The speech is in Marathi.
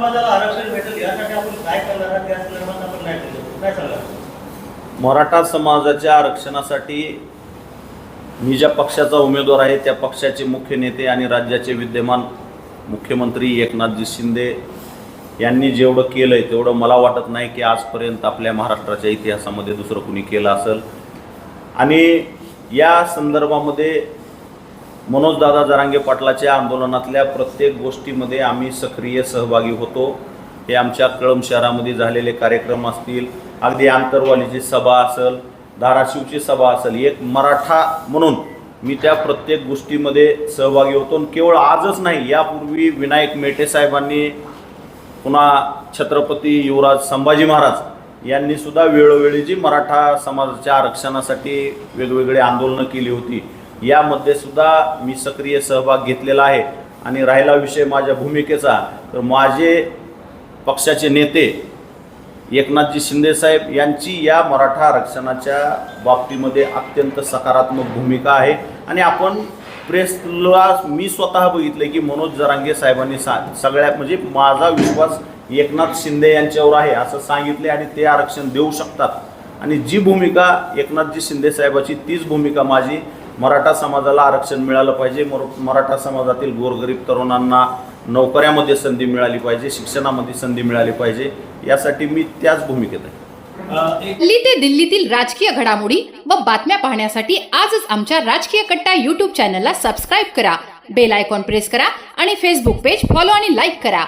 समाजाला आरक्षण भेटेल यासाठी आपण काय करणार आहात? त्या संदर्भात आपण काय केलं काय सांगणार मराठा समाजाच्या आरक्षणासाठी मी ज्या पक्षाचा उमेदवार आहे त्या पक्षाचे मुख्य नेते आणि राज्याचे विद्यमान मुख्यमंत्री एकनाथजी शिंदे यांनी जेवढं केलं आहे तेवढं मला वाटत नाही की आजपर्यंत आपल्या महाराष्ट्राच्या इतिहासामध्ये दुसरं कुणी केलं असेल. आणि या संदर्भामध्ये मनोजदादा जरांगे पाटलाच्या आंदोलनातल्या प्रत्येक गोष्टीमध्ये आम्ही सक्रिय सहभागी होतो. हे आमच्या कळंब शहरामध्ये झालेले कार्यक्रम असतील अगदी आंतरवालीची सभा असेल धाराशिवची सभा असेल एक मराठा म्हणून मी त्या प्रत्येक गोष्टीमध्ये सहभागी होतो. आणि केवळ आजच नाही यापूर्वी विनायक मेटे साहेबांनी पुन्हा छत्रपती युवराज संभाजी महाराज यांनी सुद्धा वेळोवेळी जी मराठा समाजाच्या आरक्षणासाठी वेगवेगळी आंदोलनं केली होती यामध्ये सुद्धा मी सक्रिय सहभाग घेतलेला आहे. आणि राहिला विषय माझ्या भूमिकेचा तर माझे पक्षाचे नेते एकनाथजी शिंदेसाहेब यांची या मराठा आरक्षणाच्या बाबतीमध्ये अत्यंत सकारात्मक भूमिका आहे. आणि आपण प्रेसला मी स्वतः बघितलं की मनोज जरांगे साहेबांनी सा सगळ्यात म्हणजे माझा विश्वास एकनाथ शिंदे यांच्यावर आहे असं सांगितले आणि ते आरक्षण देऊ शकतात. आणि जी भूमिका एकनाथजी शिंदे साहेबाची तीच भूमिका माझी मराठा समाजाला आरक्षण मिळालं पाहिजे. मर मराठा समाजातील गोरगरीब तरुणांना नोकऱ्यामध्ये संधी मिळाली पाहिजे शिक्षणामध्ये संधी मिळाली पाहिजे यासाठी मी त्याच भूमिकेत आहे. दिल्ली ते दिल्लीतील राजकीय घडामोडी व बातम्या पाहण्यासाठी आजच आमच्या राजकीय कट्टा युट्यूब चॅनलला सबस्क्राईब करा बेल आयकॉन प्रेस करा आणि फेसबुक पेज फॉलो आणि लाईक करा.